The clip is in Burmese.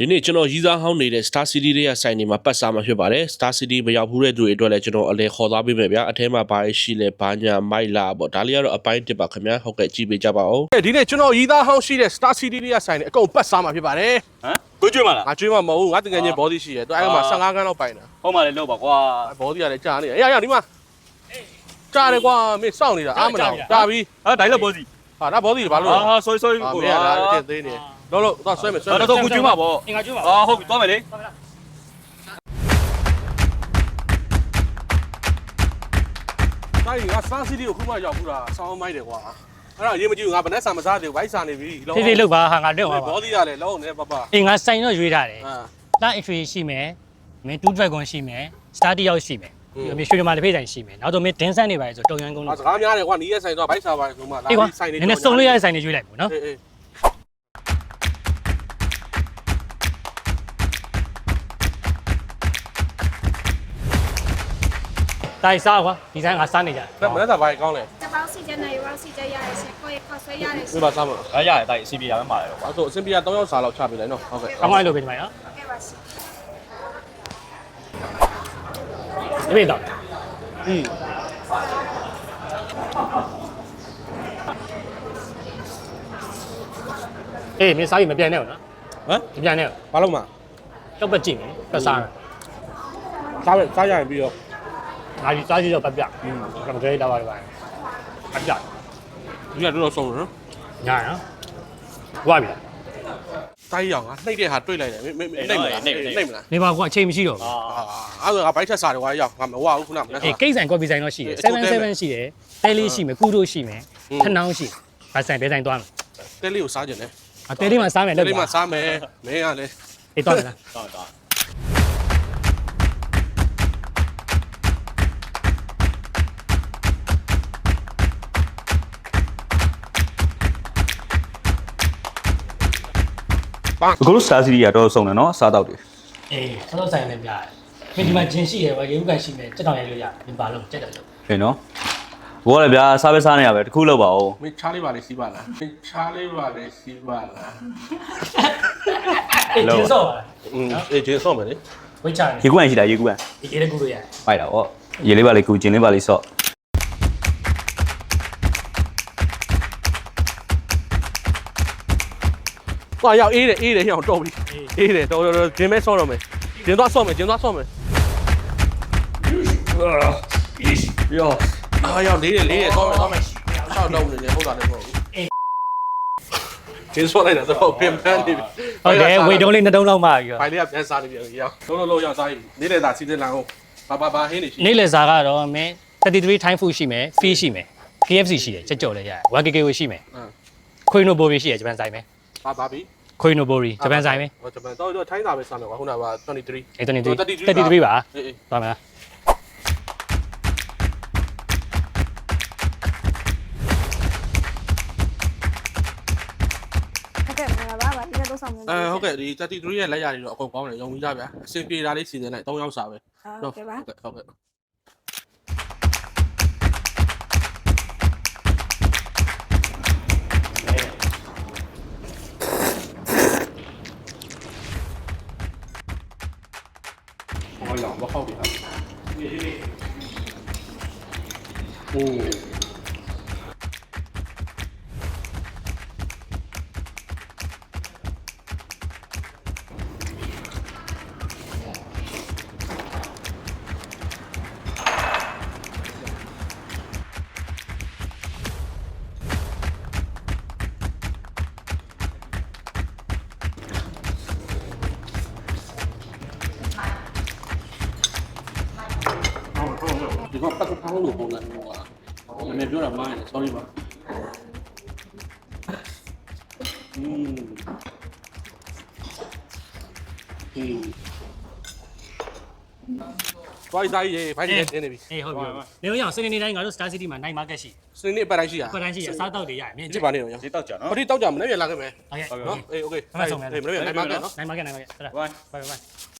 ဒီနေ့ကျွန်တော်ရီးစားဟောင်းနေတဲ့ Star City တွေကဆိုင်နေမှာပတ်စားမှာဖြစ်ပါတယ် Star City မရောက်ဘူးတဲ့သူတွေအတွက်လည်းကျွန်တော်အလဲခေါ်သွားပေးမယ်ဗျာအထဲမှာဘာရှိလဲဘာညာမိုက်လာပေါ့ဒါလေးကတော့အပိုင်းတစ်ပါခင်ဗျာဟုတ်ကဲ့ကြည့်ပေးကြပါဦးဒီနေ့ကျွန်တော်ရီးသားဟောင်းရှိတဲ့ Star City တွေကဆိုင်နေအကုန်ပတ်စားမှာဖြစ်ပါတယ်ဟမ်ကိုကျွေးမလားငါကျွေးမှာမဟုတ်ဘူးငါတကယ်ချင်းအာဘောဒီရှိရဲသူအဲ့မှာအာ15ခန်းလောက်ပိုင်တာဟုတ်မှလည်းလောက်ပါကွာဘောဒီကလည်းကြာနေတယ်အေးရဒီမှာကြာတယ်ကွာမင်းစောင့်နေတာအာမနာကြာပြီဟာဒိုင်လောက်ပေါ်စီ ဟာဒါဘောဒီဘာလို့လဲအာဆွေးဆွေးအာကိုမင်းကလည်းတင်သေးနေလုံးလုံးသွားဆွဲမယ်ဆွဲမယ်တော့ကိုကျွေးမှာပေါ့အင်္ဂါကျွေးပါအာဟုတ်ပြီသွားမယ်လေတိုင်းငါ Star City ကိုခုမှရောက်ဘူးတာဆောင်းမိုက်တယ်ကွာအဲ့ဒါရေးမကြည့်ဘူးငါဗနက်ဆာမစားသေးဘူးဘိုက်ဆာနေပြီဖေးဖေးလောက်ပါဟာငါတက်ပါပါဘောဒီကလည်းလုံးနေပပအင်္ဂါဆိုင်တော့ရွေးထားတယ်အာလာ entry ရှိမယ်မင်း2 dragon ရှိမယ် star တယောက်ရှိမယ် อืมပြီးတော့မင်းရွှေရမာတစ်ဖေးဆိုင်ရှိမယ်နောက်တော့မင်းဒင်းဆန်းနေပါလေဆိုတုံရန်ကုန်းငါလို့စကားများတယ်ကွာနီးရဲ့ဆိုင်တော့ဘိုက်ဆာပါဆိုမှလာအေးကွာဆိုင်နေနည်းနည်းစုံလို့ရတဲ့ဆိုင်တွေရွေးလိုက်ပေါ့နော်အေးအေးတိုင်းစားကွာဒီဆိုင်ငါစားနေကြဒါမနက်စာဘာကောင်းလဲတပေါင်းစီချက်နဲ့ရောစီချက်ရရရှင်ကိုယ်ခေါ်ဆွဲရရရှဒီင်မှာစားမလားအားရတယ်တိုက်အစီပြေရမ်းပါလေကွာအဲ့ဆိုအစင်ပြရ3ယောက်စာလောက်ချပေးလိုက်နော်ဟုတ်ကဲ့ကောင်းကောင်းလေးလုပ်ပေးဒီမှာနော်ကဲပါရှင် ဒီပေးတော့ อืม အေးမင်းစားပြီးမပြန်နဲ့ဘူးနော် ဟမ် မပြန်နဲ့ဘူး ဘာလို့မ တော့ပတ်ကြည့်မယ်ပတ်စားမယ် စားပဲစားရရင်ပြီးတော့ ငါဒီစားကြည့်တော့ပတ်ပြอืมကမ္ဘာကြီးတော့ပါပါပတ်ပြ ဒီကတော်တော်ဆုံးတယ်နော် ညာနော်ဝါပြီလား တိုင်းရောင်ကနှိပ်တဲ့ဟာတွေ့လိုက်တယ်မင်းမင်းနှိပ်မလားနှိပ်မလား နေပါကွာအချိန်မရှိတော့ဘူး အာ အာအဲ့ဒါကဘိုက်ချက်စားတယ်ကွာရောက်ငါမဝဘူးခုနမနက်အေးစာကိတ်ဆိုင်ကော်ဖီဆိုင်တော့ရှိတယ်အေးဟုတ်တယ်77ရှိတယ်တဲလေးရှိမယ်ကူတို့ရှိမယ်อืมခဏောင်းရှိဘာဆိုင်ဘယ်ဆိုင်သွားမလဲတဲလေးကိုစားကြတယ်အတဲလေးမှာစားမယ်တဲလို့လေးမှာစားမယ်မင်းကလည်းအေးသွားမယ်လားတော့တော့အခုလို Star City ကတော့စုံတယ်နော်စားတော့တယ်အေးဆောက်ဆိုင်လည်းပြရတယ် မင်းဒီမှာဂျင်ရှိတယ်ကွာရေဥကန်ရှိမယ်စက်တောင်ရိုက်လို့ရတယ်မင်းပါလို့စက်တယ်လို့ဟင်နော်ဘောလည်းဗျာစားပဲစားနေရပဲတခုလောက်ပါဦးမင်းချားလေးပါလေစီးပါလားမင်းချားလေးပါလေစီးပါလားအေးဂျင်ဆော့ပါလားอืมအေးကျေဆော့မယ်လေဝိတ်ချတယ်ရေကူးရန်ရှိတာရေကူးရန်ဒီရေလည်းကူလို့ရတယ်ပိုက်တာဗောရေလေးပါလေးကူးကျင်လေးပါလေးဆော့ကွာရောက်အေးတယ်အေးတယ်ဟိအောင်တော့ပြီအေးတယ်တော်တော်တော်ဂျင်းမဲဆော့တော့မယ်ဂျင်းသွားဆော့မယ်ဂျင်းသွားဆော့မယ် ယောအာရောက်လေးတယ်လေးတယ်သွားမယ်သွားမယ်ဆောက်တော့နေတယ်ဟုတ်တာလည်းမဟုတ်ဘူးဂျင်းဆော့လိုက်တာတော့ပင်ပန်းနေပြီဟုတ်တယ်ဝေတုံးလေးနှစ်တုံးလောက်မှပြီးတော့ဖိုင်လေးကပြန်စားနေပြီရောက်လုံးလုံးလုံးရောက်စားရင်လေးတယ်သာစီးတဲ့လမ်းအောင်ဘာဘာဘာဟင်းနေရှိနေ့လယ်စာကတော့မင်း33 time food ရှိမယ် fish ရှိမယ် KFC ရှိတယ်ချက်ကြော်လည်းရတယ် 1KK ရှိမယ်ခွေနိုဘိုရီရှိတယ်ဂျပန်ဆိုင်ပဲဘာဘာပြီခွေနိုဘိုရီဂျပန်ဆိုင်ပဲဟောဂျပန်တော့တော့ထိုင်းစာပဲစားမယ်ကွာခုနက23အေး33 33 33ပါအေးအေးသွားမလား ဟုတ်ကဲ့မင်္ဂလာပါဒီနေ့တော့ဆောင်နေအဲဟုတ်ကဲ့ဒီ33ရဲ့လက်ရည်တော့အကုန်ကောင်းတယ်ရုံပြီးကြဗျာအစင်ပြေတာလေးစီစဉ်လိုက်3ယောက်စာပဲဟုတ်ကဲ့ပါဟုတ်ကဲ့ဟုတ်ကဲ့ဟောလောဘ က်ပြီလားโอ้ဒီကပတ်ဖောင်းလို့ပုံစံမျိုးอ่ะနည်းနည်းပြောတာမှားတယ် sorry ပါอืมอืมတွိုင်းတိုင်းရေဖိုင်နေနေနေပြီ အေးဟုတ်ပြီနေလို့ရအောင်စနေနေ့တိုင်းငါတို့ Star City မှာ night market ရှိ စနေနေ့ပတ်တိုင်းရှိရ ပတ်တိုင်းရှိရအစားတောက်တွေရတယ်မြင် ကြည့်ပါနေတော့ရ ဒီတော့ကြာနော် ဘာဒီတောက်ကြမလဲပြန်လာခဲ့မယ် ဟုတ်ကဲ့ နော်အေးโอเค အမှတ်ဆုံးမယ် အေးမနေ့ပြန်နိုင်မှာကဲနော် night market night market ဟုတ်လား ဘိုင် bye bye